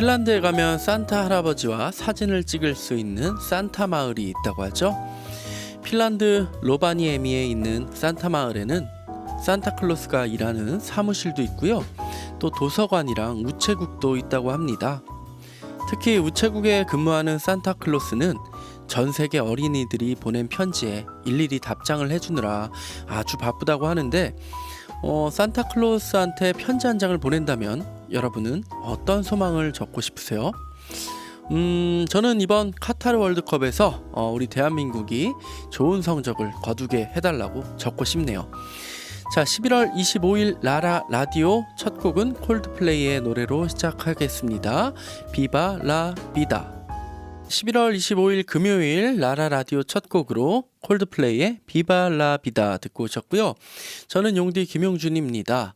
핀란드에 가면 산타 할아버지와 사진을 찍을 수 있는 산타 마을이 있다고 하죠. 핀란드 로바니에미에 있는 산타 마을에는 산타클로스가 일하는 사무실도 있고요. 또 도서관이랑 우체국도 있다고 합니다. 특히 우체국에 근무하는 산타클로스는 전 세계 어린이들이 보낸 편지에 일일이 답장을 해주느라 아주 바쁘다고 하는데 어, 산타클로스한테 편지 한 장을 보낸다면 여러분은 어떤 소망을 적고 싶으세요? 음, 저는 이번 카타르 월드컵에서 어, 우리 대한민국이 좋은 성적을 거두게 해달라고 적고 싶네요. 자, 11월 25일 라라 라디오 첫 곡은 콜드플레이의 노래로 시작하겠습니다. 비바 라 비다. 11월 25일 금요일 라라 라디오 첫 곡으로 콜드플레이의 비바 라 비다 듣고 오셨고요. 저는 용디 김용준입니다.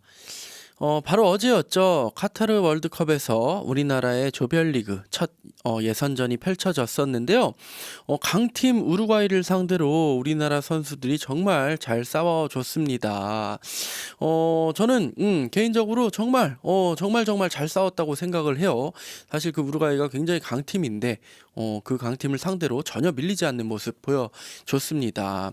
어, 바로 어제였죠. 카타르 월드컵에서 우리나라의 조별리그 첫 어, 예선전이 펼쳐졌었는데요. 어, 강팀 우루과이를 상대로 우리나라 선수들이 정말 잘 싸워줬습니다. 어, 저는 음, 개인적으로 정말 어, 정말 정말 잘 싸웠다고 생각을 해요. 사실 그 우루과이가 굉장히 강팀인데 어, 그 강팀을 상대로 전혀 밀리지 않는 모습 보여줬습니다.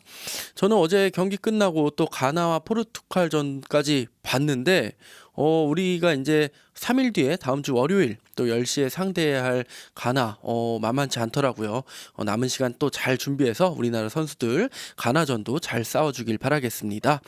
저는 어제 경기 끝나고 또 가나와 포르투갈전까지 봤는데 어, 우리가 이제 3일 뒤에 다음 주 월요일 또 10시에 상대해야 할 가나 어, 만만치 않더라고요. 어, 남은 시간 또 잘 준비해서 우리나라 선수들 가나전도 잘 싸워 주길 바라겠습니다.